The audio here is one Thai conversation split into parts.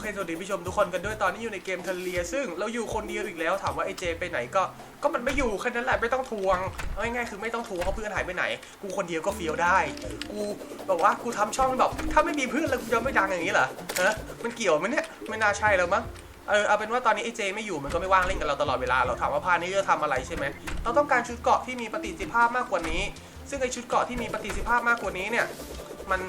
เคสวัสดีผู้ชมทุกคนกันด้วยตอนนี้อยู่ในเกมทะเลียซึ่งเราอยู่คนเดียวอีกแล้วถามว่าไอเจไปไหนก็ก็มันไม่อยู่แค่นั้นแหละไม่ต้องทวงเอาง่ายๆคือไม่ต้องทวงเพราเพื่อนหายไปไหน กูคนเดียวก็เฟียวได้ กูแบบว่ากูทำช่องแบบถ้าไม่มีเพื่อนแล้วกูจะไม่ดังอย่างนี้เหรอฮะมันเกี่ยวไหมเนี่ยไม่น่าใช่แล้วมั้งเออเอาเป็นว่าตอนนี้ไอเจไม่อยู่มันก็ไม่ว่างเล่นกับเราตลอดเวลาเราถามว่าพานี้จะทำอะไรใช่ไหมเราต้องการชุดเกาะที่มีประสิทธิภาพมากกว่านี้ ซึ่งไอชุดเกาะที่มีประสิทธิภาพมากกว่านี้เนี่ย มัน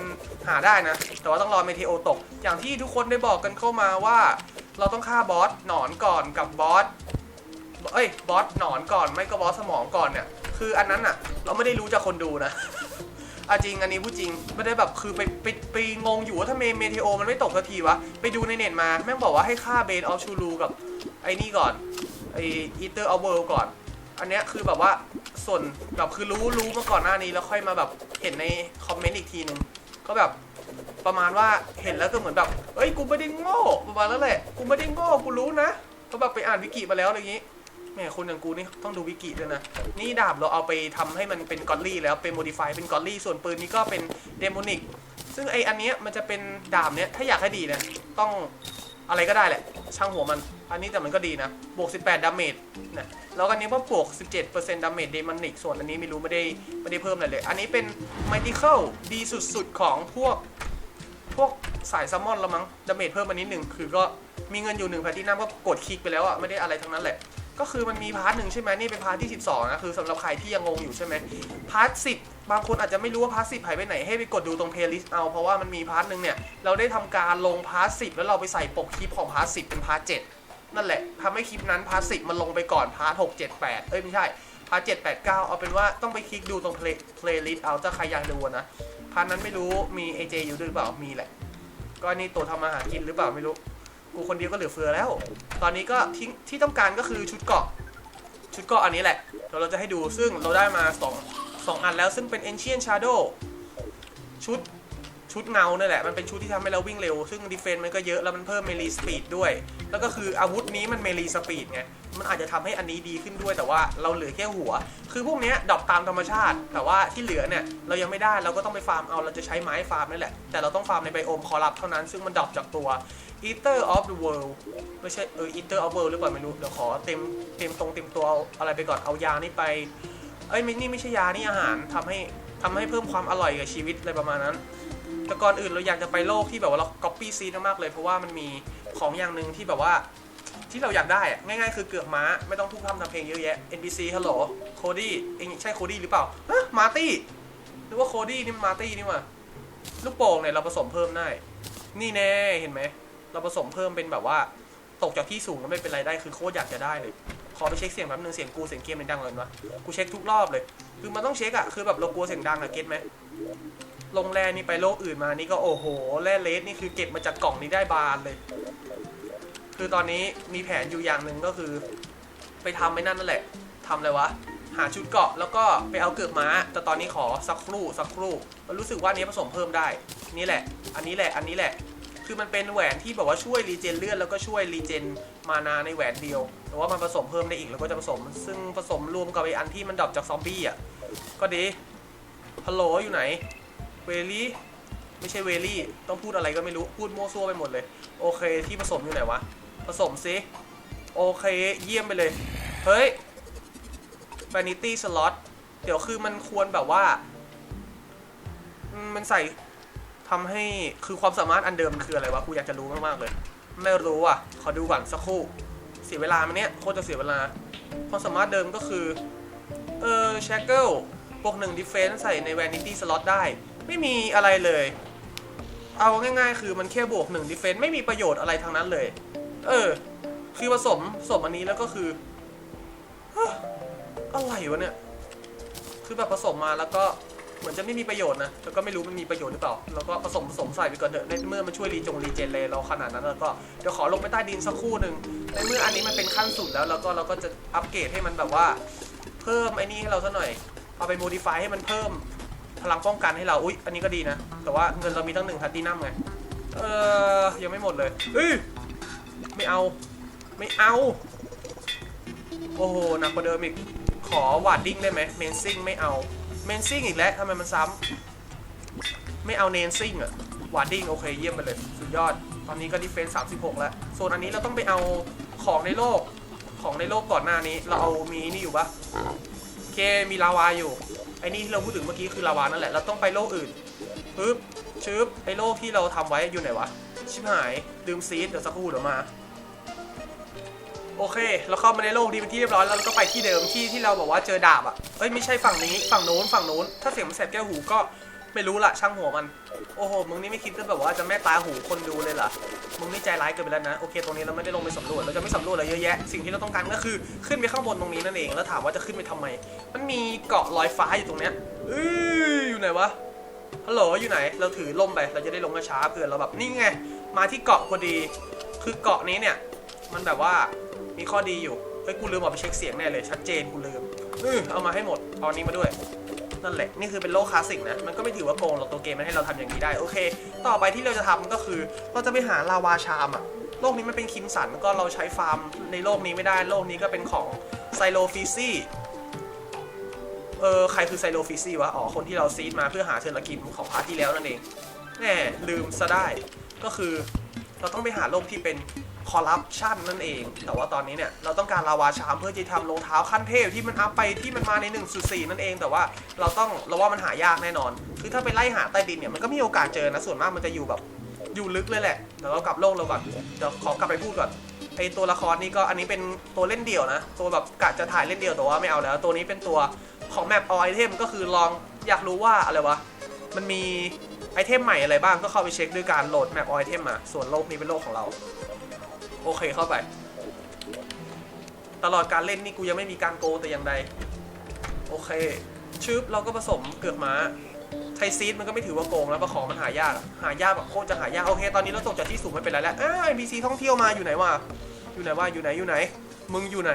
หาได้นะ แต่ว่าต้องรอเมเทโอตก อย่างที่ทุกคนได้บอกกันเข้ามาว่า เราต้องฆ่าบอสหนอนก่อนกับบอสเอ้ยบอสหนอนก่อนไม่ก็บอสสมองก่อนเนี่ย คืออันนั้นอะเราไม่ได้รู้จากคนดูนะอะจริงอันนี้พูดจริงไม่ได้แบบคือไปไปไปงงอยู่ว่าถ้าเมเมเทโอมันไม่ตกสักทีวะ ไปดูในเน็ตมา แม่งบอกว่าให้ฆ่าเบนออฟชูรูกับไอ้นี่ก่อนไออีเตอร์ออเวิลก่อน อันเนี้ยคือแบบว่าส่วนแบบคือรู้รู้มาก่อนหน้านี้แล้วค่อยมาแบบเห็นในคอมเมนต์อีกทีนึงก็แบบประมาณว่าเห็นแล้วก็เหมือนแบบเอ้ยกูไม่ได้โง่ประมาณนั้นแหละ กูไม่ได้โง่กูรู้นะก็แบบไปอ่านวิกิมาแล้วอะไรอย่างงี้แหมคนอย่างกูนี่ต้องดูวิกิด้วยนะ นี่ดาบเราเอาไปทำให้มันเป็นกอลลี่แล้วเป็นโมดิฟายเป็นกอลลี่ส่วนปืนนี้ก็เป็นเดโมนิกซึ่งไออันเนี้ยมันจะเป็นดาบเนี้ยถ้าอยากให้ดีนะต้อง อะไรก็ได้แหละ ช่างหัวมัน อันนี้แต่มันก็ดีนะ บวก 18 ดาเมจนะ แล้วอันนี้ว่าบวก 17%ดาเมจเดมอนิก ส่วนอันนี้ไม่รู้ไม่ได้ไม่ได้เพิ่มอะไรเลย อันนี้เป็นมัลติเคิลดีสุดๆ ของพวก พวกสายซลมอนละมั้ง ดาเมจเพิ่มมานิดหนึ่ง คือก็มีเงินอยู่หนึ่งแพทตินัมก็กดคลิกไปแล้วอะไม่ได้อะไรทั้งนั้นแหละ ก็คือมันมีพาร์ทหนึ่งใช่ไหมนี่เป็นพาร์ทที่ 12นะคือสำหรับใครที่ยังงงอยู่ใช่ไหมพาร์ท10บางคนอาจจะไม่รู้ว่าพาร์ท10หายไปไหนให้ไปกดดูตรงเพลย์ลิสต์เอาเพราะว่ามันมีพาร์ทหนึ่งเนี่ยเราได้ทำการลงพาร์ท10แล้วเราไปใส่ปกคลิปของพาร์ท10เป็นพาร์ท7นั่นแหละทำให้คลิปนั้นพาร์ท10มันลงไปก่อนพาร์ท6 7 8เอ้ยไม่ใช่พาร์ท7 8 9เก้าเอาเป็นว่าต้องไปคลิกดูตรงเพลย์เพลย์ลิสต์เอาถ้าใครอยากดูนะพาร์ทนั้นไม่รู้มี AJ อยู่หรือเปล่ามีแหละก็นี่ตัวทำมาหากินหรือเปล่าไม่รู้ กูคนเดียวก็เหลือเฟือแล้ว ตอนนี้ก็ที่ที่ต้องการก็คือชุดเกาะ ชุดเกาะอันนี้แหละเดี๋ยวเราจะให้ดูซึ่งเราได้มา2 2อันแล้วซึ่งเป็น Ancient Shadow ชุด ชุดเงาเนี่ยแหละมันเป็นชุดที่ทำให้เราวิ่งเร็ว ซึ่งดีเฟนต์มันก็เยอะแล้วมันเพิ่มเมลีสปีดด้วย แล้วก็คืออาวุธนี้มันเมลีสปีดไงมันอาจจะทำให้อันนี้ดีขึ้นด้วยแต่ว่าเราเหลือแค่หัว คือพวกนี้ดรอปตามธรรมชาติ แต่ว่าที่เหลือเนี่ยเรายังไม่ได้เราก็ต้องไปฟาร์มเอาเราจะใช้ไม้ฟาร์มนี่แหละ แต่เราต้องฟาร์มในไบโอมคอรัปเท่านั้นซึ่งมันดรอปจากตัว Eater of the World ไม่ใช่เออ Eater of World หรือเปล่าไม่รู้เดี๋ยวขอเต็มเต็มตรงเต็มตัวเอาอะไรไปก่อนเอายานี่ไปเอ้ยไม่นี่ไม่ใช่ยานี่อาหารทำให้ทำให้เพิ่มความอร่อยกับชีวิตอะไรประมาณนั้น แต่ก่อนอื่นเราอยากจะไปโลกที่แบบว่าเรา copy seed มากๆเลย เพราะว่ามันมีของอย่างหนึ่งที่แบบว่าที่เราอยากได้อะง่ายๆ คือเกือกม้าไม่ต้องพูดพร่ำทำเพลงเยอะแยะ NPC ฮัลโหลโคดี้เองใช่โคดี้หรือเปล่าฮะมาร์ตี้หรือว่าโคดี้นี่มันมาร์ตี้นี่ว่าลูกโป่งเนี่ยเราผสมเพิ่มได้ นี่แน่เห็นไหม เราผสมเพิ่มเป็นแบบว่า ตกจากที่สูงก็ไม่เป็นไรได้คือโคตรอยากจะได้เลย ขอไปเช็คเสียงแป๊บนึงเสียงกูเสียงเกมมันดังเลยวะกูเช็คทุกรอบเลย คือมันต้องเช็คอะคือแบบเรากลัวเสียงดังอะเก็ตไหม ลงแร่นี่ไปโลกอื่นมานี่ก็โอ้โหแร่เลสนี่คือเก็บมาจากกล่องนี้ได้บานเลย คือตอนนี้มีแผนอยู่อย่างหนึ่งก็คือ ไปทำไม่นั่นนั่นแหละทำอะไรวะ หาชุดเกาะแล้วก็ไปเอาเกือกม้า แต่ตอนนี้ขอสักครู่สักครู่มันรู้สึกว่านี้ผสมเพิ่มได้ นี่แหละ อันนี้แหละอันนี้แหละ คือมันเป็นแหวนที่แบบว่าช่วยรีเจนเลือดแล้วก็ช่วยรีเจนมานาในแหวนเดียว แต่ว่ามันผสมเพิ่มได้อีกแล้วก็จะผสม ซึ่งผสมรวมกับไออันที่มันดรอปจากซอมบี้อะก็ดีฮัลโหลอยู่ไหน เวลี่ไม่ใช่เวลี่ ต้องพูดอะไรก็ไม่รู้ พูดโมั่วซั่วไปหมดเลย โอเค ที่ผสมอยู่ไหนวะ ผสมซิ โอเค เยี่ยมไปเลย เฮ้ย vanity slot เดี๋ยวคือมันควรแบบว่า มันใส่ทำให้ คือความสามารถอันเดิมมันคืออะไรวะ กูอยากจะรู้มากๆเลย ไม่รู้อะ ขอดูก่อนสักครู่ เสียเวลามันเนี้ย โคตรจะเสียเวลา ความสามารถเดิมก็คือ เออ shackle บวกหนึ่ง defense ใส่ใน vanity slot ได้ ไม่มีอะไรเลย เอาง่ายๆ คือมันแค่บวกหนึ่ง defense ไม่มีประโยชน์อะไรทั้งนั้นเลย เออ คือผสมผสมอันนี้แล้วก็คืออะไรวะเนี่ย คือแบบผสมมาแล้วก็เหมือนจะไม่มีประโยชน์นะแต่ก็ไม่รู้มันมีประโยชน์หรือเปล่า แล้วก็ผสมผสมใส่ไปก่อนเถอะ ในเมื่อมันช่วยรีจงรีเจนเลยเราขนาดนั้นแล้วก็เดี๋ยวขอลงไปใต้ดินสักครู่หนึ่งในเมื่ออันนี้มันเป็นขั้นสุดแล้วแล้วก็เราก็จะอัปเกรดให้มันแบบว่า เพิ่มไอ้นี่ให้เราซะหน่อย เอาไปโมดิฟายให้มันเพิ่ม พลังป้องกันให้เรา อุ๊ย อันนี้ก็ดีนะ แต่ว่าเงินเรามีตั้งหนึ่งพันตีนัมไง เออ ยังไม่หมดเลยเอ้ย ไม่เอา ไม่เอา โอ้โห หนักกว่าเดิมอีก ขอวาดดิ้งได้ไหมเมนซิ่งไม่เอา เมนซิ่งอีกแล้วทำไมมันซ้ำ ไม่เอาเนนซิ่งอะวาดดิ้งโอเคเยี่ยมไปเลย สุดยอด ตอนนี้ก็ดีเฟนส์36แล้ว โซนอันนี้เราต้องไปเอาของในโลก ของในโลกก่อนหน้านี้ เราเอามีนี่อยู่ปะโอเค มีลาวาอยู่ ไอ้นี่ที่เราพูดถึงเมื่อกี้คือลาวานั่นแหละเราต้องไปโลกอื่นปึ๊บชึบไอ้โลกที่เราทำไว้อยู่ไหนวะชิบหายลืมซีดเดี๋ยวสักครู่เดี๋ยวมา โอเค เราเข้ามาในโลกดีเป็นที่เรียบร้อยแล้วเราก็ไปที่เดิมที่ที่เราบอกว่าเจอดาบอะเอ้ยไม่ใช่ฝั่งนี้ฝั่งโน้นฝั่งโน้นถ้าเสียงมันแสบแก้วหูก็ ไม่รู้ละช่างหัวมัน โอ้โห มึงนี่ไม่คิดจะแบบว่าจะแม่ตาหูคนดูเลยเหรอ มึงนี่ใจร้ายเกินไปแล้วนะ โอเค ตรงนี้เราไม่ได้ลงไปสำรวจ เราจะไม่สำรวจอะไรเยอะแยะ สิ่งที่เราต้องการก็คือขึ้นไปข้างบนตรงนี้นั่นเอง แล้วถามว่าจะขึ้นไปทำไม มันมีเกาะลอยฟ้าอยู่ตรงเนี้ยเอ้ยอยู่ไหนวะ ฮัลโหล อยู่ไหน เราถือล่มไป เราจะได้ลงช้าเผื่อเราแบบนี่ไง มาที่เกาะพอดี คือเกาะนี้เนี่ย มันแบบว่ามีข้อดีอยู่ เฮ้ย กูลืมเอาไปเช็คเสียงแน่เลย ชัดเจน กูลืมเออเอามาให้หมดเอาอันนี้มาด้วย นั่นแหละ นี่คือเป็นโลกคลาสสิกนะ มันก็ไม่ถือว่าโกงหรอกตัวเกมมันให้เราทำอย่างนี้ได้ โอเค ต่อไปที่เราจะทำก็คือ เราจะไปหาลาวาชามอะโลกนี้มันเป็นคิมสัน ก็เราใช้ฟาร์มในโลกนี้ไม่ได้ โลกนี้ก็เป็นของไซโลฟิซี่ เออใครคือไซโลฟิซี่วะ อ๋อ คนที่เราซีดมาเพื่อหาเทอร์ลกินของพาร์ทที่แล้วนั่นเองแหมลืมซะได้ ก็คือเราต้องไปหาโลกที่เป็นคอร์รัปชันนั่นเอง แต่ว่าตอนนี้เนี่ย เราต้องการลาวาชามเพื่อจะทำรองเท้าขั้นเทพที่มันอัพไปที่มันมาใน 1.4 นั่นเอง แต่ว่าเราต้องเราว่ามันหายากแน่นอน คือถ้าไปไล่หาใต้ดินเนี่ย มันก็มีโอกาสเจอนะ ส่วนมากมันจะอยู่แบบอยู่ลึกเลยแหละเดี๋ยวเรากลับโลกเราก่อนเดี๋ยวขอกลับไปพูดก่อนไอตัวละครนี่ก็อันนี้เป็นตัวเล่นเดี่ยวนะ ตัวแบบกะจะถ่ายเล่นเดี่ยวแต่ว่าไม่เอาแล้ว ตัวนี้เป็นตัวของแมปอไอเทมก็คือลองอยากรู้ว่าอะไรวะมันมีไอเทมใหม่อะไรบ้างก็เข้าไปเช็คด้วยการโหลดแมปอไอเทมมาส่วนโลกนี้เป็นโลกของเรา โอเคเข้าไป ตลอดการเล่นนี่กูยังไม่มีการโกงแต่อย่างใด โอเคชืบเราก็ผสมเกือกม้าไทซีดมันก็ไม่ถือว่าโกงแล้วเพราะของมันหายาก หายากแบบโคตรจะหายาก โอเค ตอนนี้เราตกจากที่สูงไม่เป็นไรแล้วอ้าวไอพีซีท่องเที่ยวมาอยู่ไหนวะ อยู่ไหนวะ อยู่ไหน อยู่ไหน มึงอยู่ไหน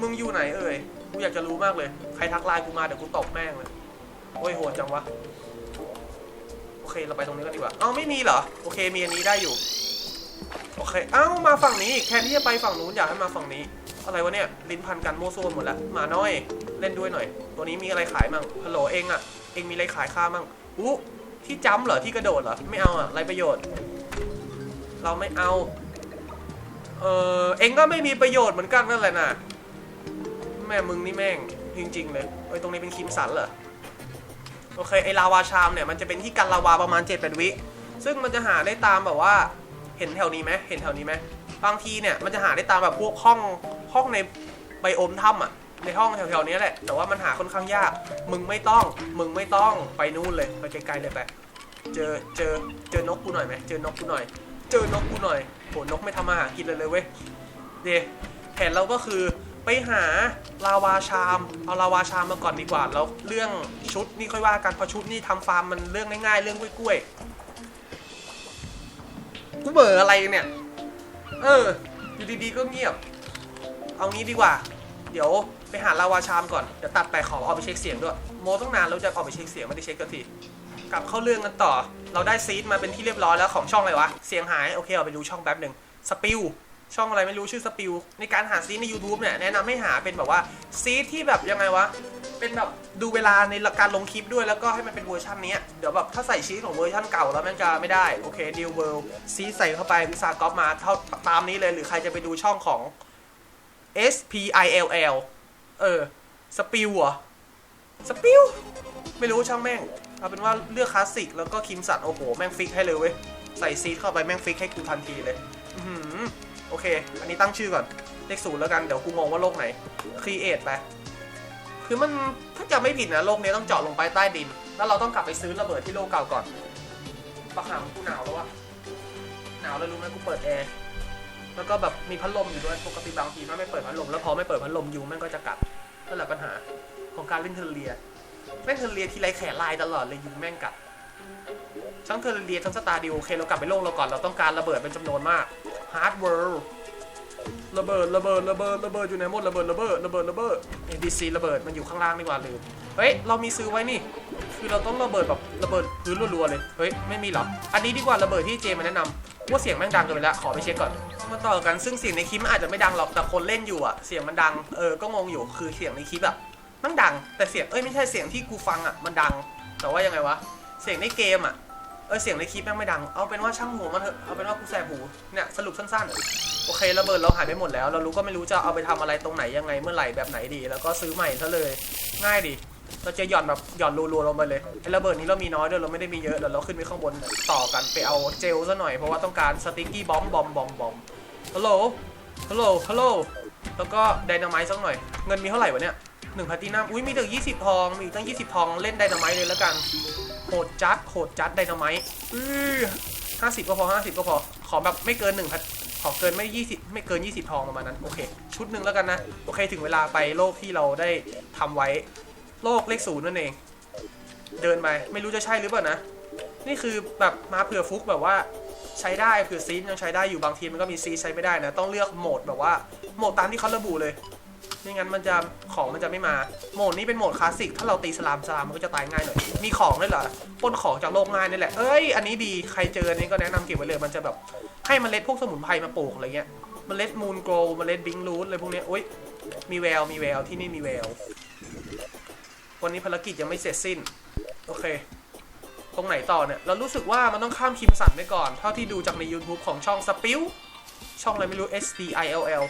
มึงอยู่ไหนเอ่ย กูอยากจะรู้มากเลย ใครทักไลน์กูมาเดี๋ยวกูตอบแม่งเลย โอ้ยโหดจังวะ โอเค เราไปตรงนี้กันดีกว่า เอ้าไม่มีเหรอ โอเค มีอันนี้ได้อยู่ โอเคเอ้ามาฝั่งนี้แทนที่จะไปฝั่งนู้นอยากให้มาฝั่งนี้ อะไรวะเนี่ยลิ้นพันกันมั่วซั่วหมดแล้วหมาน้อยเล่นด้วยหน่อย ตัวนี้มีอะไรขายมั่งฮัลโหลเองอะเองมีอะไรขายค่ามั่งอู้ที่จัมเหรอที่กระโดดเหรอไม่เอาอะไรประโยชน์ เราไม่เอาเออเองก็ไม่มีประโยชน์เหมือนกันนั่นแหละนะแม่มึงนี่แม่งจริง ๆ เลยเอ้ยตรงนี้เป็นคิมสันเหรอโอเคไอลาวาชามเนี่ยมันจะเป็นที่กันลาวาประมาณ7จ็ดวิซึ่งมันจะหาได้ตามแบบว่า เห็นแถวนี้ไหมเห็นแถวนี้ไหมบางทีเนี่ยมันจะหาได้ตามแบบพวกห้องห้องในไบโอมถ้ำอะในห้องแถวๆนี้แหละ แต่ว่ามันหาค่อนข้างยาก มึงไม่ต้อง มึงไม่ต้องไปนู่นเลยไปไกลๆเลยไป เจอเจอเจอนกกูหน่อยไหมเจอนกกูหน่อย เจอนกกูหน่อยโหนกไม่ทำมาหากินเลยเลยเว้ยเดแผนเราก็คือไปหาลาวาชามเอาลาวาชามมาก่อนดีกว่าแล้วเรื่องชุดนี่ค่อยว่ากันเพราะชุดนี่ทำฟาร์มมันเรื่องง่ายๆ เรื่องกล้วยๆ กูเบื่ออะไรเนี่ย เออ อยู่ดีๆก็เงียบ เอางี้ดีกว่า เดี๋ยวไปหาลาวาชามก่อน เดี๋ยวตัดไปขอเอาไปเช็คเสียงด้วย โมต้องนานแล้วจะเอาไปเช็คเสียงไม่ได้เช็คกันทีกลับเข้าเรื่องกันต่อ เราได้ซีดมาเป็นที่เรียบร้อยแล้วของช่องอะไรวะ เสียงหาย โอเคเอาไปดูช่องแป๊บหนึ่งสปิล ช่องอะไรไม่รู้ชื่อสปิลในการหาซีใน YouTube เนี่ยแนะนำให้หาเป็นแบบว่าซีที่แบบยังไงวะ เป็นแบบดูเวลาในการลงคลิปด้วยแล้วก็ให้มันเป็นเวอร์ชันเนี้ยเดี๋ยวแบบถ้าใส่ชีสของเวอร์ชันเก่าแล้วมันจะไม่ได้ โอเคดิวเวิลซีใส่เข้าไปวิสากอปมาเท่าตามนี้เลย หรือใครจะไปดูช่องของ S P I L L เออสปิลเหรอสปิลไม่รู้ช่างแม่งเอาเป็นว่าเลือกคลาสสิกแล้วก็คิมสันโอ้โห แม่งฟิกให้เลยเว้ย ใส่ซีดเข้าไปแม่งฟิกให้กูทันทีเลย อื โอเค อันนี้ตั้งชื่อก่อน เลขศูนย์แล้วกัน เดี๋ยวกูงงว่าโลกไหนครีเอทไป คือมันถ้าจะไม่ผิดนะโลกนี้ต้องเจาะลงไปใต้ดิน แล้วเราต้องกลับไปซื้อระเบิดที่โลกเก่าก่อนประหามกูหนาวแล้ววะหนาวแล้วรู้ไหมกูเปิดแอร์ แล้วก็แบบมีพัดลมอยู่ด้วย ปกติบางทีมันไม่เปิดพัดลม แล้วพอไม่เปิดพัดลมยุงแม่งก็จะกัดนั่นแหละปัญหาของการเล่นเทอร์เรียเล่นเทอร์เรียทีไรแขนลายตลอดเลยยุงแม่งกัดทั้งเทอร์เรียทั้งสตาร์ดิวโอเคเรากลับไปโลกเราก่อน เราต้องการระเบิดเป็นจำนวนมาก ฮาร์ดเวิร์ระเบิดระเบิดระเบิดระเบิดอยู่ไหนหมดระเบิดระเบิดระเบิดระเบิดเอดีซีระเบิดมันอยู่ข้างล่างดีกว่าลืมเฮ้ยเรามีซื้อไว้นี่ คือเราต้องระเบิดแบบระเบิดพื้นรัวๆเลยเฮ้ยไม่มีหรออันนี้ดีกว่าระเบิดที่เจมาแนะนำว่าเสียงแม่งดังเกินไปแล้วขอไปเช็คก่อนมาต่อกันซึ่งเสียงในคลิปอาจจะไม่ดังหรอกแต่คนเล่นอยู่อะเสียงมันดังเออก็งงอยู่คือเสียงในคลิปอะมันดัง แต่เสียงเอ้ยไม่ใช่เสียงที่กูฟังอะมันดัง แต่ว่ายังไงวะเสียงในเกมอะ เออเสียงในคลิปแม่งไม่ดัง เอาเป็นว่าช่างหัวมันเถอะ เอาเป็นว่ากูแสบหูเนี่ยสรุปสั้นๆ โอเคระเบิดเราหายไปหมดแล้ว เรารู้ก็ไม่รู้จะเอาไปทำอะไรตรงไหนยังไงเมื่อไหร่แบบไหนดี แล้วก็ซื้อใหม่ซะเลย ง่ายดี เราจะหย่อนแบบหย่อนรัวๆลงไปเลยไอ้ระเบิดนี้เรามีน้อยด้วยเราไม่ได้มีเยอะเดี๋ยวเราขึ้นไปข้างบนต่อกันไปเอาเจลซะหน่อยเพราะว่าต้องการสติ๊กกี้บอมบอมบอมบอมฮัลโหลฮัลโหลฮัลโหลแล้วก็ไดนาไมต์สักหน่อย เงินมีเท่าไหร่วะเนี่ยหนึ่งพลตตินัมอุ้ยมีถึงยี่สิบทอง มีอีกตั้งยี่สิบทอง เล่นไดนาไมต์เลยแล้วกัน โหดจัดโหดจัดไดนาไมต์ห้าสิบก็พอห้าสิบก็พอ ขอแบบไม่เกินหนึ่งพลตขอเกินไม่ยี่สิบไม่เกินยี่สิบทองประมาณนั้น โอเค ชุดหนึ่งแล้วกันนะ โอเคถึงเวลาไปโลกที่เราได้ทำไว้ โลกเลขศูนย์นั่นเอง เดินไปไม่รู้จะใช่หรือเปล่านะ นี่คือแบบมาเผื่อฟุกแบบว่าใช้ได้เผื่อซีนยังใช้ได้อยู่บางทีมันก็มีซีใช้ไม่ได้นะ ต้องเลือกโหมดแบบว่าโหมดตามที่เขาระบุเลย ไม่งั้นมันจะของมันจะไม่มา โหมดนี้เป็นโหมดคลาสสิก ถ้าเราตีสลามสลามมันก็จะตายง่ายหน่อย มีของด้วยเหรอปนของจากโลกง่ายนี่แหละ เอ้ย อันนี้ดี ใครเจออันนี้ก็แนะนำเก็บไว้เลย มันจะแบบให้เมล็ดพวกสมุนไพรมาปลูกอะไรเงี้ยเมล็ดมูนโกลเมล็ดบิงรูทอะไรพวกเนี้ยโอ๊ยมีแวว มีแวว ที่นี่มีแวว วันนี้ภารกิจยังไม่เสร็จสิ้น โอเค ตรงไหนต่อเนี่ย เรารู้สึกว่ามันต้องข้ามคิมสันไปก่อน เท่าที่ดูจากใน YouTube ของช่องสปิลช่องอะไรไม่รู้ S D I L L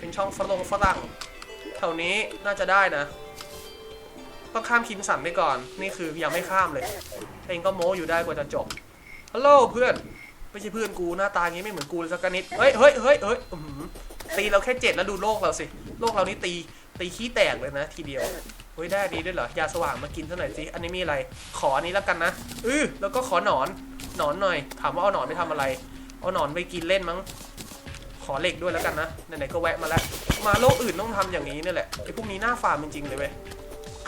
เป็นช่องฝรั่งฝรั่งแถวนี้น่าจะได้นะ ต้องข้ามคิมสันไปก่อน นี่คือยังไม่ข้ามเลย เองก็โม้อยู่ได้กว่าจะจบ ฮัลโหลเพื่อน ไม่ใช่เพื่อนกูหน้าตางี้ไม่เหมือนกูเลยสักนิด เฮ้ยเฮ้ยเฮ้ยเฮ้ยตีเราแค่เจ็ดแล้วดูโลกเราสิ โลกเรานี่ตีตีขี้แตกเลยนะ ทีเดียวเฮ้ยได้ดีด้วยเหรอ ยาสว่างมากินซะหน่อยสิ อันนี้มีอะไร ขออันนี้แล้วกันนะ อือแล้วก็ขอหนอน หนอนหน่อย ถามว่าเอาหนอนไปทำอะไร เอาหนอนไปกินเล่นมั้ง อเหล็กด้วยแล้วกันนะ ไหนๆก็แวะมาแล้ว มาโลกอื่นต้องทำอย่างนี้นี่แหละไอ้พวกนี้น่าฟาร์มจริงๆเลยเว้ย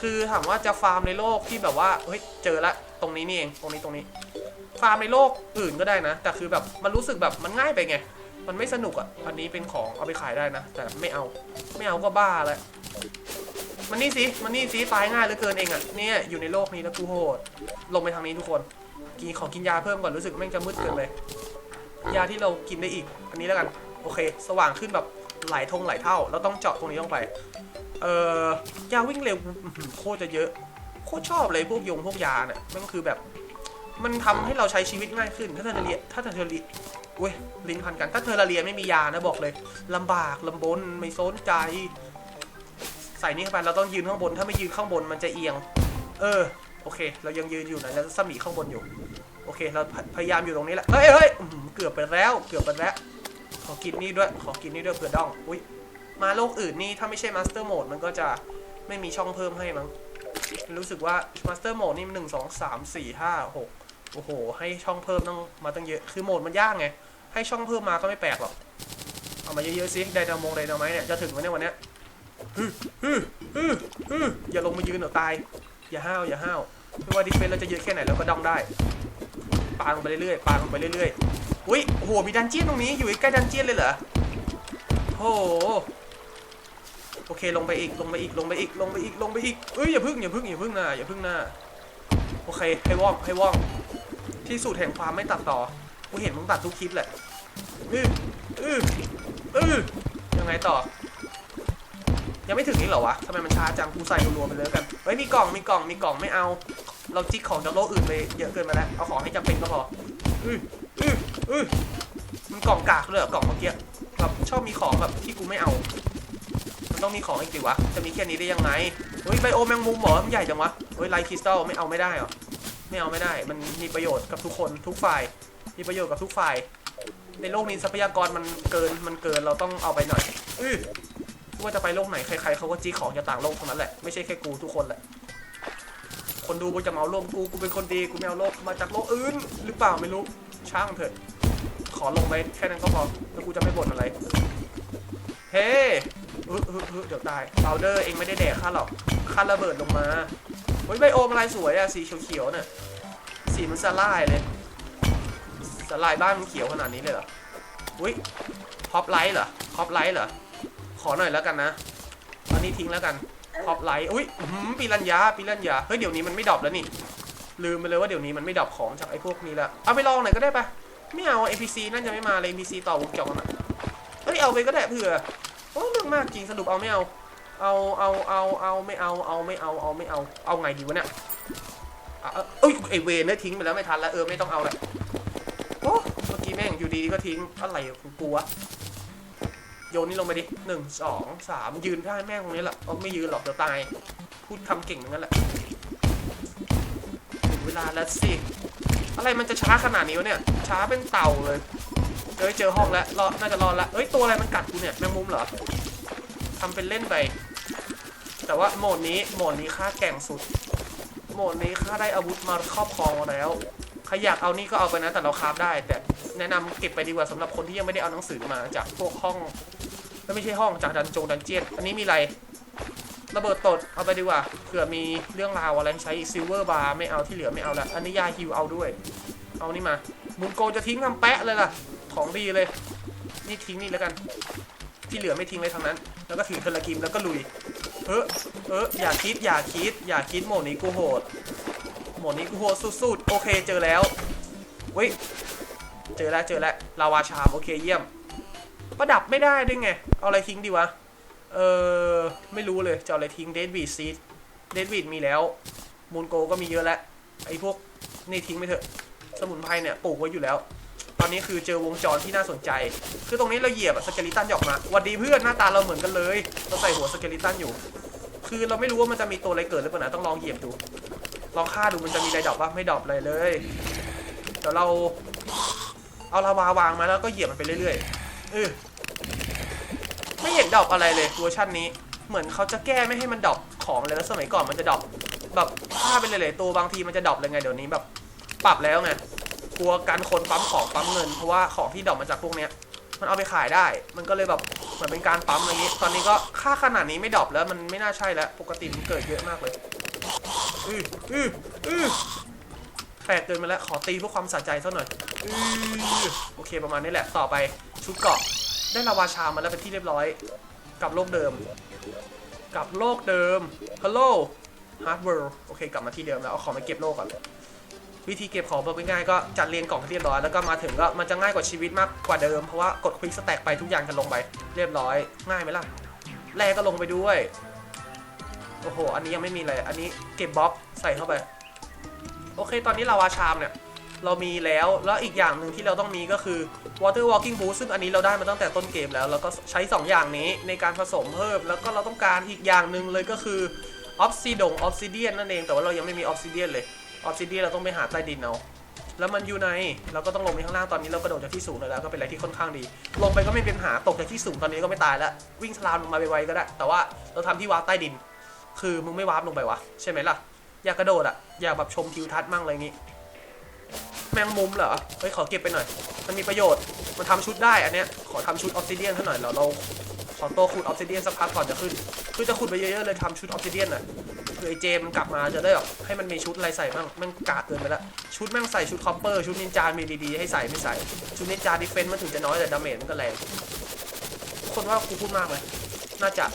คือถามว่าจะฟาร์มในโลกที่แบบว่า เฮ้ย เจอละ ตรงนี้นี่เอง ตรงนี้ตรงนี้ ฟาร์มในโลกอื่นก็ได้นะ แต่คือแบบมันรู้สึกแบบมันง่ายไปไง มันไม่สนุกอะ อันนี้เป็นของเอาไปขายได้นะ แต่ไม่เอา ไม่เอาก็บ้าแล้วมันนี่สิมันนี่สิตายง่ายเหลือเกินเองอะ เนี่ยอยู่ในโลกนี้แล้วกูโหด ลงไปทางนี้ทุกคน กินของกินยาเพิ่มก่อนรู้สึกแม่งจะมืดเกินไปยาที่เรากินได้อีก อันนี้แล้วกัน โอเค สว่างขึ้นแบบหลายทงหลายเท่าเราต้องเจาะตรงนี้ลงไป เอ่อยาวิ่งเร็วโคตรจะเยอะ โคตรชอบเลยพวกยงพวกยาเนี่ยมันคือแบบ มันทำให้เราใช้ชีวิตง่ายขึ้น ถ้าเธอเรียถ้าเธอเรียอุ้ยลิ้นพันกัน ถ้าเธอละเรียนไม่มียานะบอกเลยลำบากลำบนไม่โสนใจ ใส่นี่เข้าไปเราต้องยืนข้างบน ถ้าไม่ยืนข้างบนมันจะเอียง เออ โอเค เรายังยืนอยู่นะแล้วสมีข้างบนอยู่ โอเค เราพยายามอยู่ตรงนี้แหละ เฮ้ยเฮ้ยเกือบไปแล้ว เกือบไปแล้ว ขอกินนี่ด้วย ขอกินนี่ด้วยเผื่อดอง อุ้ย มาโลกอื่นนี่ถ้าไม่ใช่มาสเตอร์โหมดมันก็จะไม่มีช่องเพิ่มให้มั้ง รู้สึกว่ามาสเตอร์โหมดนี่หนึ่งสองสามสี่ห้าหกโอ้โห ให้ช่องเพิ่มต้องมาตั้งเยอะ คือโหมดมันยากไง ให้ช่องเพิ่มมาก็ไม่แปลกหรอก เอามาเยอะๆสิไดนามงไดนาไมต์เนี่ยจะถึงไหมเนี่ยวันนี้ฮึฮึฮึฮึอย่าลงมายืนเดี๋ยวตาย อย่าห้าวอย่าห้าวไม่ว่าดิสเพนเราจะเยอะแค่ไหนเราก็ดองได้ปาลงไปเรื่อยๆปาลงไปเรื่อยๆ อุ้ยโหมีดันเจี้ยนตรงนี้อยู่ใกล้ดันเจี้ยนเลยเหรอโอ้โหโอเคลงไปอีกลงไปอีกลงไปอีกลงไปอีกลงไปอีกเอ้ยอย่าพึ่งอย่าพึ่งอย่าพึ่งนะอย่าพึ่งนะโอเคให้ว่องให้ว่องที่สุดแห่งความไม่ตัดต่อกูเห็นมึงตัดทุกคลิปแหละอืออืออือยังไงต่อ ยังไม่ถึงนี่เหรอวะทำไมมันช้าจังกูใส่รัวๆไปเลยกันเฮ้ยมีกล่องมีกล่องมีกล่องไม่เอา เราจิกของจากโลกอื่นไปเยอะเกินไปแล้วเอาของให้จำเป็นก็พออืออือ อือมันกล่องกากเลยกล่องเมื่อกี้แบบชอบมีของแบบที่กูไม่เอา มันต้องมีของอีกสิวะ จะมีแค่นี้ได้ยังไง เฮ้ยไบโอแมงมุมหรอมันใหญ่จังวะ เฮ้ยไลท์คริสตัลไม่เอาไม่ได้เหรอ ไม่เอาไม่ได้ มันมีประโยชน์กับทุกคนทุกฝ่าย มีประโยชน์กับทุกฝ่าย ในโลกนี้ทรัพยากรมันเกินมันเกินเราต้องเอาไปหน่อยอื้อไม่ว่าจะไปโลกไหนใครๆเขาก็จี้ของจากต่างโลกทั้งนั้นแหละ ไม่ใช่แค่กูทุกคนแหละ คนดูกูจะเมาโลกกู กูเป็นคนดี กูไม่เอาโลกมาจากโลกอื่น หรือเปล่าไม่รู้ ช่างเถอะ ขอลงไปแค่นั้นก็พอแล้วกูจะไม่บ่นอะไร เฮ้ฮึฮึฮึเดี๋ยวตายเบลเดอร์เองไม่ได้แดกข้าหรอกข้าระเบิดลงมาเฮ้ยไบโอมอะไรสวยอะสีเขียวๆเนี่ยสีมันสลายเลยสลายบ้านมันเขียวขนาดนี้เลยเหรออุ้ยพอปไลท์เหรอพอปไลท์เหรอขอหน่อยแล้วกันนะอันนี้ทิ้งแล้วกันพอปไลท์อุ้ยปีรัญญาปีรัญญาเฮ้ยเดี๋ยวนี้มันไม่ดรอปแล้วนี่ ลืมไปเลยว่าเดี๋ยวนี้มันไม่ดรอปของจากไอ้พวกนี้ละเอาไปลองหน่อยก็ได้ปะไม่เอา NPC นั่นจะไม่มาเลย NPC ต่อวงจรอะเฮ้ยเอาไปก็ได้เผื่อโอ้เรื่องมากจริงสรุปเอาไม่เอาเอาเอาเอาเอาไม่เอาเอาไม่เอาเอาไม่เอาเอาไงดีวะเนี่ยเอ้ยไอเวนเนี่ยทิ้งไปแล้วไม่ทันแล้วเออไม่ต้องเอาละโอ้เมื่อกี้แม่งอยู่ดีก็ทิ้งอะไรของกูวโยนนี่ลงไปดิหนึ่งสองสามยืนได้แม่งตรงนี้แหละเอาไม่ยืนหรอกเดี๋ยวตาย พูดคำเก่งเหมือนกันแหละ วลาแล้วสิ อะไรมันจะช้าขนาดนี้วะเนี่ย ช้าเป็นเต่าเลยเอ้ยเจอห้องแล้วรอน่าจะรอดละเอ้ยตัวอะไรมันกัดกูเนี่ยแมงมุมเหรอทำเป็นเล่นไป แต่ว่าโหมดนี้โหมดนี้ค่าแก่งสุด โหมดนี้ค่าได้อาวุธมาครอบครองแล้วใครอยากเอานี่ก็เอาไปนะแต่เราคาฟได้ แต่แนะนำเก็บไปดีกว่าสำหรับคนที่ยังไม่ได้เอาหนังสือมาจากพวกห้องไม่ใช่ห้องจากดันจงดันเจียน อันนี้มีอะไร ระเบิดตดเอาไปดีกว่าเผื่อมีเรื่องราวอะไรใช้ซิลเวอร์บาร์ไม่เอาที่เหลือไม่เอาละอันนี้ยาฮิวเอาด้วย เอานี่มามุนโกจะทิ้งทำแปะเลยล่ะ ของดีเลย นี่ทิ้งนี่แล้วกัน ที่เหลือไม่ทิ้งเลยทั้งนั้น แล้วก็ถือเทอร์กิมแล้วก็ลุยเออเอออย่าคิดอย่าคิด อย่าคิดโหมดนี้กูโหดโหมดนี้กูโหดสุดๆโอเคเจอแล้วเว้ยเจอแล้วเจอแล้วลาวาชามโอเคเยี่ยม ประดับไม่ได้ด้วยไง เอาอะไรทิ้งดีวะ เออไม่รู้เลยจะอะไรทิ้งเดดวีดซีดเดดวีดมีแล้วมูนโกก็มีเยอะแล้วไอ้พวกนี่ทิ้งไปเถอะ สมุนไพรเนี่ยปลูกไว้อยู่แล้ว ตอนนี้คือเจอวงจรที่น่าสนใจ คือตรงนี้เราเหยียบสเกลิตันจะออกมาหวัดดีเพื่อนหน้าตาเราเหมือนกันเลยเราใส่หัวสเกลิตันอยู่ คือเราไม่รู้ว่ามันจะมีตัวอะไรเกิดหรือเปล่านะต้องลองเหยียบดูลองฆ่าดูมันจะมีอะไรดรอปปะไม่ดรอปเลยเลยเดี๋ยวเราเอาลาวาวางมาแล้วก็เหยียบมันไปเรื่อยๆเออ ไม่เห็นดอปอะไรเลยเวอร์ชันนี้ เหมือนเขาจะแก้ไม่ให้มันดอปของเลยแล้วสมัยก่อนมันจะดอปแบบฆ่าไปเลยๆตัวบางทีมันจะดอปเลยไงเดี๋ยวนี้แบบ ปรับแล้วไงกลัวการคนปั๊มของปั๊มเงิน เพราะว่าของที่ดอปมาจากพวกเนี้ย มันเอาไปขายได้ มันก็เลยแบบเหมือนเป็นการปั๊มอะไรนี้ ตอนนี้ก็ค่าขนาดนี้ไม่ดอปแล้วมันไม่น่าใช่แล้ว ปกติมันเกิดเยอะมากเลยอืออืออือแปลกเกินไปแล้วขอตีเพื่อความสะใจสักหน่อยอือโอเคประมาณนี้แหละต่อไปชุดเกาะ ได้ลาวาชามาแล้วเป็นที่เรียบร้อย กลับโลกเดิม กลับโลกเดิมฮัลโหลฮาร์ดเวิร์โอเค กลับมาที่เดิมแล้วเอาของมาเก็บโลกก่อนวิธีเก็บของแบบง่ายๆก็จัดเรียงกล่องให้เรียบร้อยแล้วก็มาถึงก็มันจะง่ายกว่าชีวิตมากกว่าเดิมเพราะว่ากดควิกสแต็กไปทุกอย่างจะลงไปเรียบร้อย ง่ายไหมล่ะแร่ก็ลงไปด้วยโอ้โห อันนี้ยังไม่มีเลย อันนี้เก็บบล็อกใส่เข้าไป โอเค ตอนนี้ลาวาชามเนี่ย เรามีแล้ว แล้วอีกอย่างหนึ่งที่เราต้องมีก็คือ water walking boost ซึ่งอันนี้เราได้มาตั้งแต่ต้นเกมแล้ว แล้วก็ใช้ 2 อย่างนี้ในการผสมเพิ่ม แล้วก็เราต้องการอีกอย่างหนึ่งเลยก็คือ obsidian obsidian นั่นเอง แต่ว่าเรายังไม่มี obsidian เลยออฟซิเดียเราต้องไปหาใต้ดินเอาแล้วมันอยู่ในเราก็ต้องลงไปข้างล่างตอนนี้เรากระโดดจากที่สูงเลยแล้วก็เป็นอะไรที่ค่อนข้างดี ลงไปก็ไม่เป็นปัญหาตกจากที่สูงตอนนี้ก็ไม่ตายแล้ววิ่งสลามลงมาไวๆก็ได้ แต่ว่าเราทำที่วาร์ปใต้ดิน คือมึงไม่วาร์ปลงไปวะใช่ไหมล่ะอยากกระโดดอะอยากแบบชมทิวทัศน์มั่งอะไรงี้ แมงมุมเหรอ เฮ้ย ขอเก็บไปหน่อย มันมีประโยชน์ มันทำชุดได้อันเนี้ย ขอทำชุดออฟซิเดียนให้หน่อยแล้วเรา ขอตัวขุดออฟซิเดียนสักพักก่อนจะขึ้น คือจะขุดไปเยอะๆเลยทำชุดออฟซิเดียนน่ะคือไอเจมันกลับมาจะได้แบบให้มันมีชุดอะไรใส่บ้างแมันกากเกินไปล้วชุดแม่งใส่ชุดคอปเปอร์ชุดนินจามีดีๆให้ใส่ไม่ใส่ ชุดนินจาดิเฟนต์มันถึงจะน้อยแต่ดาเมจมันก็แรงคนว่ากูพูดมากไหมน่าจะ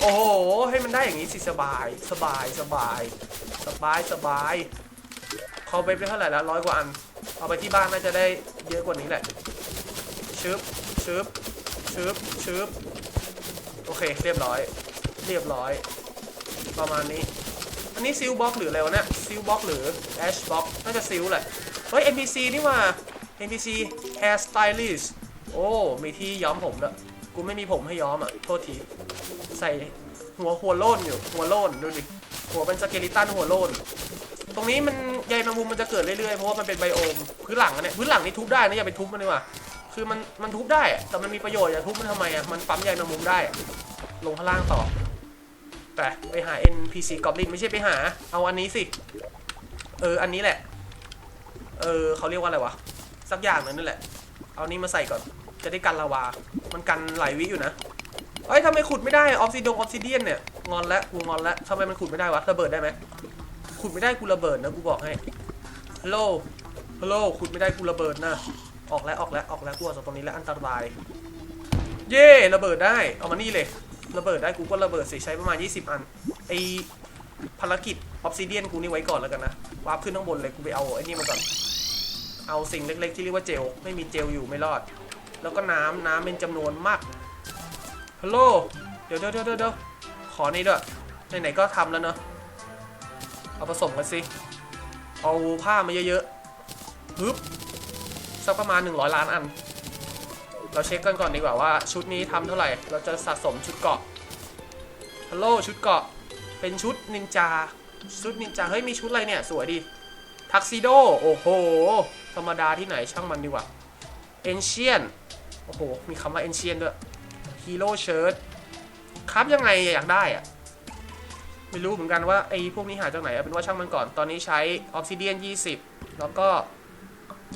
โอ้โห ให้มันได้อย่างนี้สิสบาย สบาย สบาย สบาย สบาย เขาเว็บได้เท่าไหร่แล้วร้อยกว่าอัน เอาไปที่บ้านน่าจะได้เยอะกว่านี้แหละชึบชึบชึบชึบโอเค เรียบร้อย เรียบร้อย ประมาณนี้ อันนี้ซิลบ็อกหรืออะไรวะเนี่ยซิลบ็อกหรือแอชบ็อกน่าจะซิลแหละ เฮ้ย NPC นี่ว่า NPC hair stylist โอ้ มีที่ย้อมผมด้วยกูไม่มีผมให้ย้อมอะ โทษที ใส่หัวหัวโล้นอยู่ หัวโล้นดูดิ หัวเป็นสเกลิตันหัวโล้น ตรงนี้มันใยแมงมุมมันจะเกิดเรื่อยๆ เพราะว่ามันเป็นไบโอมพื้นหลังอะเนี่ยพื้นหลังนี่ทุบได้นะอย่าไปทุบมันดีกว่าคือมันมันทุบได้อะแต่มันมีประโยชน์อย่าทุบมันทำไมอะมันปั๊มใยแมงมุมได้ ลงข้างล่างต่อไปไปหา NPC Goblin ไม่ใช่ไปหา เอาอันนี้สิ เอออันนี้แหละ เออเขาเรียกว่าอะไรวะสักอย่างนึงนั่นแหละ เอานี้มาใส่ก่อนจะได้กันลาวา มันกันไหลวิอยู่นะเอ้ยทำไมขุดไม่ได้ออฟซิดงออฟซิเดียนเนี่ย งอนแล้วกูงอนแล้วทำไมมันขุดไม่ได้วะระเบิดได้ไหม ขุดไม่ได้กูระเบิดนะกูบอกให้ฮัลโหลฮัลโหลขุดไม่ได้กูระเบิดนะออกแล้วออกแล้วออกแล้วกูออกจากตรงนี้แล้วอันตราย เย่ระเบิดได้เอามานี่เลยระเบิดได้กูก็ระเบิดสิใช้ประมาณ 20 อันไอภารกิจออฟซิเดียนกูนี่ไว้ก่อนแล้วกันนะวาร์ปขึ้นข้างบนเลยกูไปเอาไอ้นี่มาก่อนเอาสิ่งเล็กๆที่เรียกว่าเจลไม่มีเจลอยู่ไม่รอด แล้วก็น้ำน้ำเป็นจำนวนมากฮัลโหลเดี๋ยวเดี๋ยวเดี๋ยวเดี๋ยวขอนี่ด้วยไหนๆก็ทำแล้วเนอะ เอาผสมกันสิ เอาผ้ามาเยอะๆฮึบสักประมาณ 100 ล้านอัน เราเช็คกันก่อนดีกว่าว่าชุดนี้ทำเท่าไหร่ เราจะสะสมชุดเกาะ ฮัลโหลชุดเกาะ เป็นชุดนินจา ชุดนินจา เฮ้ยมีชุดอะไรเนี่ย สวยดี ทักซิโด โอ้โห ธรรมดาที่ไหนช่างมันดีกว่า เอนเชียน โอ้โห มีคำว่าเอนเชียนด้วย ฮีโร่เชิ้ตครับยังไงอยากได้อะ ไม่รู้เหมือนกันว่าไอ้พวกนี้หาจากไหนเอาเป็นว่าช่างมันก่อน ตอนนี้ใช้ออ s ซิเดียน 20 แล้วก็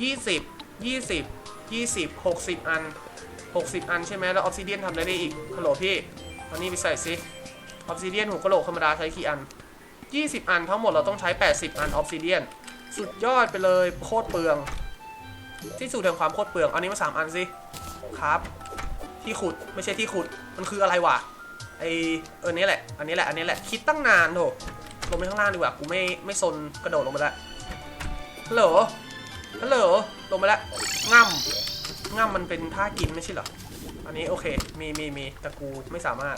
20 20 20 60 อัน 60 อันใช่ไหมแล้วออ s ซิเดียนทำอะไรได้อีกฮัลโหลพี่ตอนนี้ไปใส่ซิออ s ซิเดียนหัวกะโหลกธรรมดาใช้กี่อัน 20 อันทั้งหมดเราต้องใช้ 80 อันออ s ซิเดียน สุดยอดไปเลยโคตรเปลือง ที่สุดแห่งความโคตรเปลือง เอานี้มา 3 อันสิครับ ที่ขุดไม่ใช่ที่ขุดมันคืออะไรวะ อเออนี้แหละ อันนี้แหละ อันนี้แหละ คิดตั้งนานโถลงไปข้างล่างดีกว่า กูไม่ไม่ซนกระโดดลงมาละฮัลโหล ฮัลโหล ลงมาแล้วง่ำง่ำมันเป็นท่ากินไม่ใช่เหรอ อันนี้โอเค มีมีมีแต่กูไม่สามารถ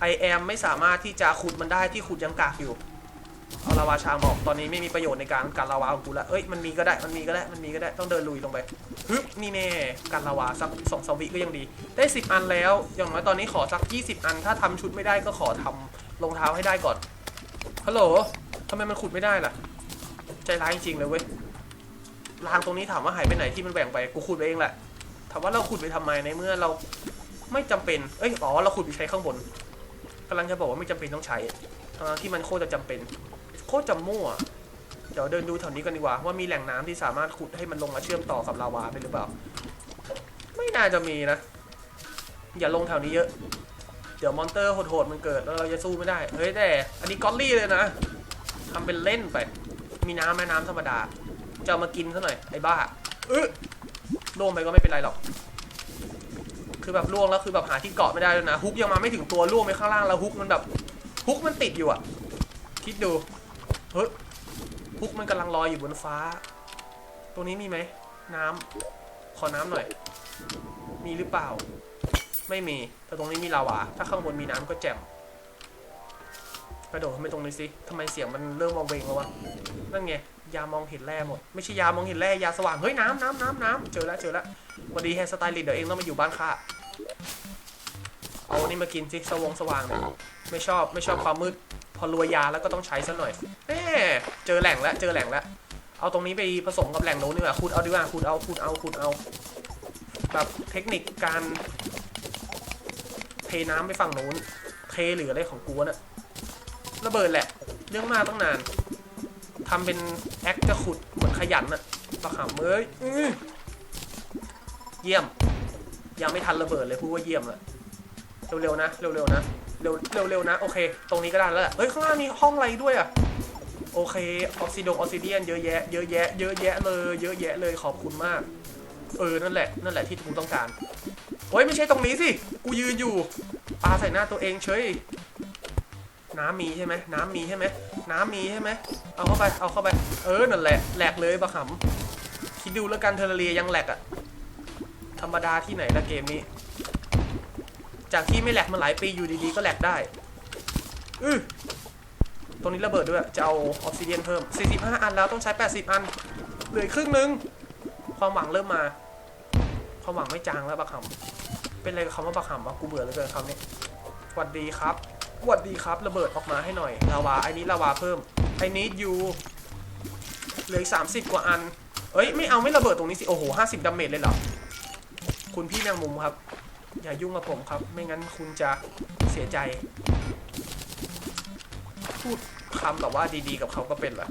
ไอแอมไม่สามารถที่จะขุดมันได้ที่ขุดยังกากอยู่ เอาลาวาช้างบอกตอนนี้ไม่มีประโยชน์ในการการลาวาของกูแล้วเอ้ยมันมีก็ได้มันมีก็ได้มันมีก็ได้ต้องเดินลุยลงไปฮึบนี่แน่การลาวาสักสองสวิก็ยังดี ได้ 10 อันแล้ว อย่างน้อยตอนนี้ขอสัก 20 อัน ถ้าทำชุดไม่ได้ก็ขอทำรองเท้าให้ได้ก่อนฮัลโหลทำไมมันขุดไม่ได้ล่ะ ใจร้ายจริงๆเลยเว้ยรางตรงนี้ถามว่าหายไปไหนที่มันแบ่งไปกูขุดไปเองแหละถามว่าเราขุดไปทำไมในเมื่อเราไม่จำเป็นเอ้ยอ๋อเราขุดไปใช้ข้างบนกำลังจะบอกว่าไม่จำเป็นต้องใช้ ทั้งที่มันโคตรจะจำเป็น โคตรจะมั่ว เดี๋ยวเดินดูแถวนี้กันดีกว่า ว่ามีแหล่งน้ำที่สามารถขุดให้มันลงมาเชื่อมต่อกับลาวาได้หรือเปล่า ไม่น่าจะมีนะ อย่าลงแถวนี้เยอะ เดี๋ยวมอนเตอร์โหดๆมันเกิดแล้วเราจะสู้ไม่ได้ เฮ้ยแต่ อันนี้กอลลี่เลยนะทำเป็นเล่นไป มีน้ำแม่น้ำธรรมดา จะามากินซะหน่อยไอ้บ้าเออล่วงไปก็ไม่เป็นไรหรอก คือแบบล่วงแล้วคือแบบหาที่เกาะไม่ได้แล้วยนะ ฮุกยังมาไม่ถึงตัวล่วงไปข้างล่างแล้วฮุกมันแบบ ฮุกมันติดอยู่อะคิดดู เฮ้ยฮุกมันกำลังลอยอยู่บนฟ้า ตรงนี้มีไหม น้ำขอน้ำหน่อย มีหรือเปล่า ไม่มี แต่ตรงนี้มีลาวา ถ้าข้างบนมีน้ำก็แจ่มกระโดดขึ้นไปตรงนี้สิทำไมเสียงมันเริ่มมองเวงแล้ววะ นั่นไง ยามองเห็นแร่หมด ไม่ใช่ยามองเห็นแร่ ยาสว่าง เฮ้ยน้ำน้ำน้ำน้ำเจอแล้วเจอแล้ววันดีแฮสไตลิตเดี๋ยวเองต้องมาอยู่บ้านข้า เอานี่มากินสิสวงสว่างเนี่ยไม่ชอบไม่ชอบความมืด พอรวยยาแล้วก็ต้องใช้ซะหน่อยแหมเจอแหล่งแล้วเจอแหล่งแล้วเอาตรงนี้ไปผสมกับแหล่งโน้นดีกว่าขุดเอาดีกว่าขุดเอาขุดเอาขุดเอาแบบเทคนิคการเทน้ำไปฝั่งโน้นเทหรืออะไรของกูน่ะระเบิดแหละ เรื่องมากตั้งนานทำเป็นแอคจะขุดเหมือนขยันน่ะประขำเอ้ยอื้อเยี่ยม ยังไม่ทันระเบิดเลยพูดว่าเยี่ยมละ เร็วๆนะ เร็วๆนะ เร็วเร็วๆนะ โอเค ตรงนี้ก็ได้แล้วแหละเฮ้ย ข้างล่างมีห้องอะไรด้วยอะ โอเค ออกซิโดออกซิเดียนเยอะแยะ เยอะแยะ เยอะแยะเลย เยอะแยะเลย ขอบคุณมาก เออ นั่นแหละ นั่นแหละที่กูต้องการเฮ้ย ไม่ใช่ตรงนี้สิ กูยืนอยู่ปาใส่หน้าตัวเองเฉยน้ำมีใช่ไหมน้ำมีใช่ไหมน้ำมีใช่ไหมเอาเข้าไป เอาเข้าไป เออ นั่นแหละ แหลกเลยบะขำคิดดูแล้วกันเทอร์เรียยังแหลกอะธรรมดาที่ไหนละเกมนี้ จากที่ไม่แหลกมาหลายปีอยู่ดีๆก็แหลกได้อือตรงนี้ระเบิดด้วย จะเอาออกซิเดียนเพิ่ม 45 อันแล้วต้องใช้ 80 อัน เหลือครึ่งหนึง ความหวังเริ่มมา ความหวังไม่จางแล้วบักหำเป็นอะไรกับคำว่าบักหำวะกูเบื่อเหลือเกินคำนี้หวัดดีครับหวัดดีครับ ระเบิดออกมาให้หน่อย ลาวาไอ้นี้ลาวาเพิ่ม ไอ้นี้ยูเหลืออีก30 กว่าอัน เอ้ย ไม่เอาไม่ระเบิดตรงนี้สิ โอ้โห 50ดาเมจเลยเหรอ คุณพี่แมงมุมครับ อย่ายุ่งกับผมครับ ไม่งั้นคุณจะเสียใจ พูดคำแบบว่าดีๆ กับเขาก็เป็นเหรอ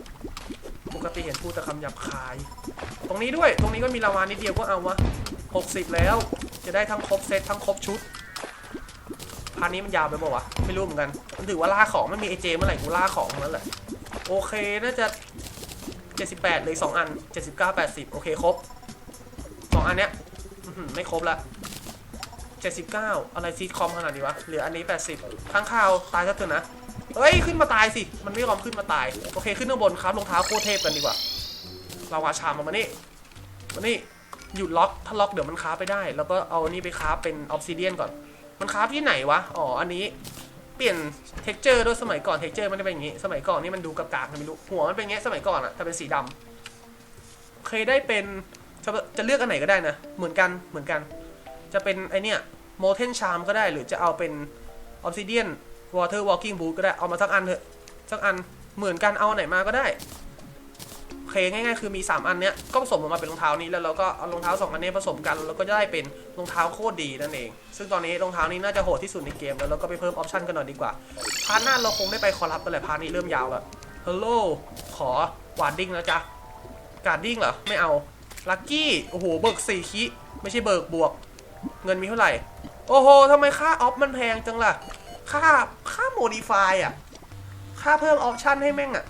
ปกติเห็นพูดแต่คำหยาบคาย ตรงนี้ด้วย ตรงนี้ก็มีลางวานิดเดียวก็เอาวะ60แล้ว จะได้ทั้งครบเซตทั้งครบชุดพาร์ทนี้มันยาวไปเปล่าวะ ไม่รู้เหมือนกันมันถือว่าล่าของไม่มีไอเจเมื่อไหร่กูล่าของนั้นแหละโอเคน่าจะ78เลย2อัน79 80โอเคครบ2อันเนี้ยไม่ครบละ 79 อะไรซีดคอมขนาดนี้วะ เหลืออันนี้ 80ข้างข่าวตายซะเถอะนะ เฮ้ย ขึ้นมาตายสิ มันไม่ยอมขึ้นมาตาย โอเค ขึ้นข้างบนครับรองเท้าโคตรเทพกันดีกว่าลาวาชามมามานี่มานี่หยุดล็อก ถ้าล็อกเดี๋ยวมันค้าไปได้ แล้วก็เอาอันนี้ไปค้าเป็นออ s ซิเดียนก่อน มันค้าที่ไหนวะ อ๋อ อันนี้ เปลี่ยนเท็กเจอร์ด้วยสมัยก่อนเท็กเจอร์มันจะเป็นอย่างงี้ สมัยก่อนนี่มันดูกากๆนะไม่รู้ หัวมันเป็นอย่างงี้สมัยก่อนอะแต่เป็นสีดำเคยได้เป็นจะจะเลือกอันไหนก็ได้นะ เหมือนกัน เหมือนกัน จะเป็นไอเนี้ยโมเทนชามก็ได้หรือจะเอาเป็นออ s ซิเดียนวอเตอร์วอล์กิ่งบูก็ได้ เอามาสักอันเถอะสักอันเหมือนกันเอาไหนมาก็ได้โอเคง่ายๆคือมี 3 อันเนี้ยก็ผสมออกมาเป็นรองเท้านี้แล้วเราก็เอารองเท้าสองอันนี้ผสมกันแล้วก็จะได้เป็นรองเท้าโคตรดีนั่นเอง ซึ่งตอนนี้รองเท้านี้น่าจะโหดที่สุดในเกมแล้วเราก็ไปเพิ่มออปชันกันหน่อยดีกว่าพาร์ทหน้าเราคงได้ไปคอรับกันแหละพาร์ทนี้เริ่มยาวแล้วฮัลโหลขอวาร์ดิ้งนะจ๊ะการดิ้งเหรอไม่เอาลัคกี้โอ้โหเบิกสี่คิไม่ใช่เบิกบวก เงินมีเท่าไหร่ โอ้โหทำไมค่าออฟมันแพงจังล่ะ ค่าค่าโมดิฟายอะ ค่าเพิ่มออปชันให้แม่งอะ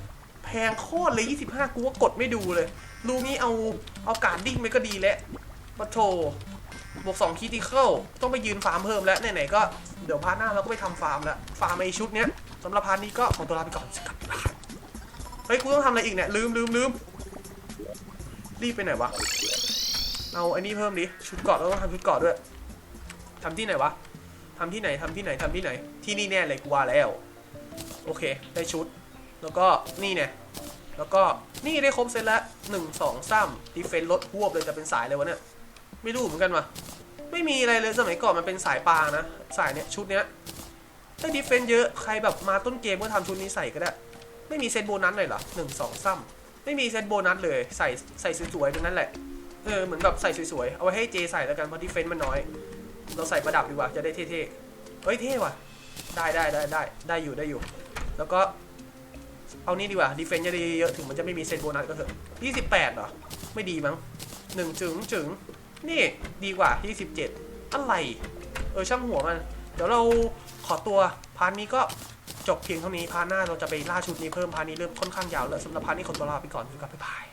แพงโคตรเลย 25 กูว่ากดไม่ดูเลย ลูนี้เอาเอาการดิ้งไปก็ดีแล้วปะโถบวก2คิติเคิลต้องไปยืนฟาร์มเพิ่มแล้วไหนๆก็เดี๋ยวพาร์ทหน้าเราก็ไปทำฟาร์มแล้ว ฟาร์มไอชุดเนี้ยสำหรับพาร์ทนี้ก็ขอตัวลาไปก่อนสกัดบ้านเฮ้ยกูต้องทำอะไรอีกเนี่ยลืมลืมลืมรีบไปไหนวะ เอาไอ้นี่เพิ่มดิ ชุดเกาะเราต้องทำชุดเกาะด้วย ทำที่ไหนวะ ทำที่ไหนทำที่ไหนทำที่ไหน ที่นี่แน่เลยกูว่าแล้ว โอเค ได้ชุด แล้วก็นี่เนี่ย แล้วก็นี่ได้ครบเซตแล้วหนึ่งสองสามดีเฟนต์ลดหวบเลยแต่เป็นสายเลยวะเนี่ย ไม่รู้เหมือนกันวะไม่มีอะไรเลยสมัยก่อนมันเป็นสายปลานะ สายเนี้ยชุดเนี้ยได้ดีเฟนต์เยอะ ใครแบบมาต้นเกมก็ทำชุดนี้ใส่ก็ได้ ไม่มีเซตโบนัสเลยเหรอหนึ่งสองสามไม่มีเซตโบนัสเลย ใส่ใส่สวยๆเป็นนั้นแหละ เออเหมือนแบบใส่สวยๆ เอาไว้ให้เจใส่แล้วกันเพราะดีเฟนต์มันน้อย เราใส่ประดับดีกว่าจะได้เท่ๆ เฮ้ยเท่ว่ะ ได้ได้ได้ได้ได้อยู่ได้อยู่ แล้วก็ เอานี่ดีกว่าดีเฟนต์จะได้เยอะถึงมันจะไม่มีเซตโบนัสก็เถอะ28เหรอ ไม่ดีมั้งหนึ่งจึงจึงนี่ดีกว่า27อะไรเออช่างหัวมัน เดี๋ยวเราขอตัวพาร์ทนี้ก็จบเพียงเท่านี้พาร์ทหน้าเราจะไปล่าชุดนี้เพิ่มพาร์ทนี้เริ่มค่อนข้างยาวแล้วสำหรับพาร์ทนี้ขอตัวลาไปก่อนคือกับบ๊ายบาย